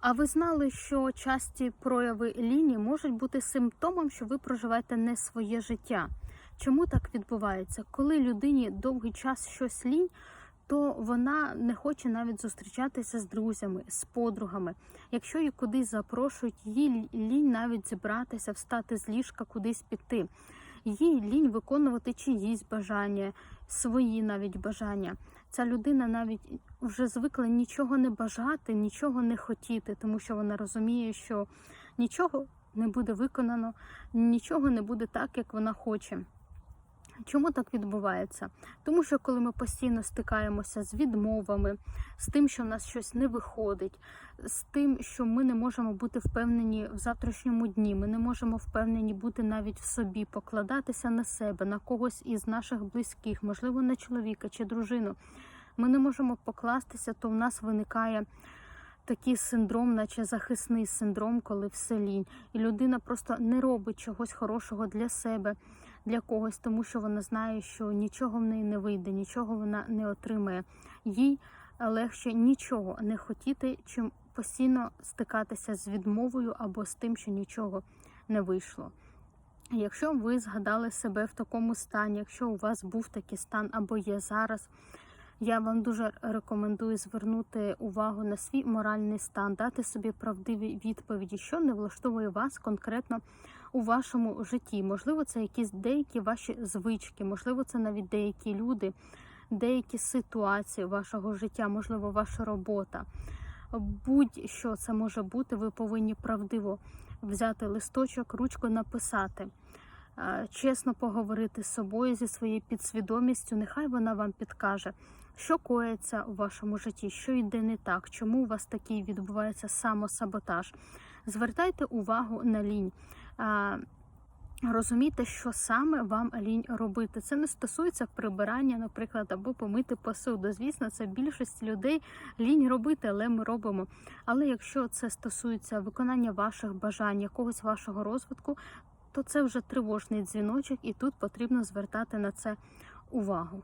А ви знали, що часті прояви лінії можуть бути симптомом, що ви проживаєте не своє життя? Чому так відбувається? Коли людині довгий час щось лінь, то вона не хоче навіть зустрічатися з друзями, з подругами. Якщо її кудись запрошують, їй лінь навіть зібратися, встати з ліжка, кудись піти. Їй лінь виконувати чиїсь бажання, свої навіть бажання. Ця людина навіть вже звикла нічого не бажати, нічого не хотіти, тому що вона розуміє, що нічого не буде виконано, нічого не буде так, як вона хоче. Чому так відбувається? Тому що коли ми постійно стикаємося з відмовами, з тим, що в нас щось не виходить, з тим, що ми не можемо бути впевнені в завтрашньому дні, ми не можемо впевнені бути навіть в собі, покладатися на себе, на когось із наших близьких, можливо, на чоловіка чи дружину. Ми не можемо покластися, то в нас виникає такий синдром, наче захисний синдром, коли все лінь. І людина просто не робить чогось хорошого для себе, для когось, тому що вона знає, що нічого в неї не вийде, нічого вона не отримає. Їй легше нічого не хотіти, чим постійно стикатися з відмовою або з тим, що нічого не вийшло. Якщо ви згадали себе в такому стані, якщо у вас був такий стан або є зараз, я вам дуже рекомендую звернути увагу на свій моральний стан, дати собі правдиві відповіді, що не влаштовує вас конкретно у вашому житті. Можливо, це якісь деякі ваші звички, можливо, це навіть деякі люди, деякі ситуації вашого життя, можливо, ваша робота. Будь-що це може бути, ви повинні правдиво взяти листочок, ручку написати. Е, Чесно поговорити з собою зі своєю підсвідомістю, нехай вона вам підкаже, що коїться у вашому житті, що йде не так, чому у вас такий відбувається самосаботаж. Звертайте увагу на лінь. Розумійте, що саме вам лінь робити. Це не стосується прибирання, наприклад, або помити посуду. Звісно, це більшість людей лінь робити, але ми робимо. Але якщо це стосується виконання ваших бажань, якогось вашого розвитку, то це вже тривожний дзвіночок, і тут потрібно звертати на це увагу.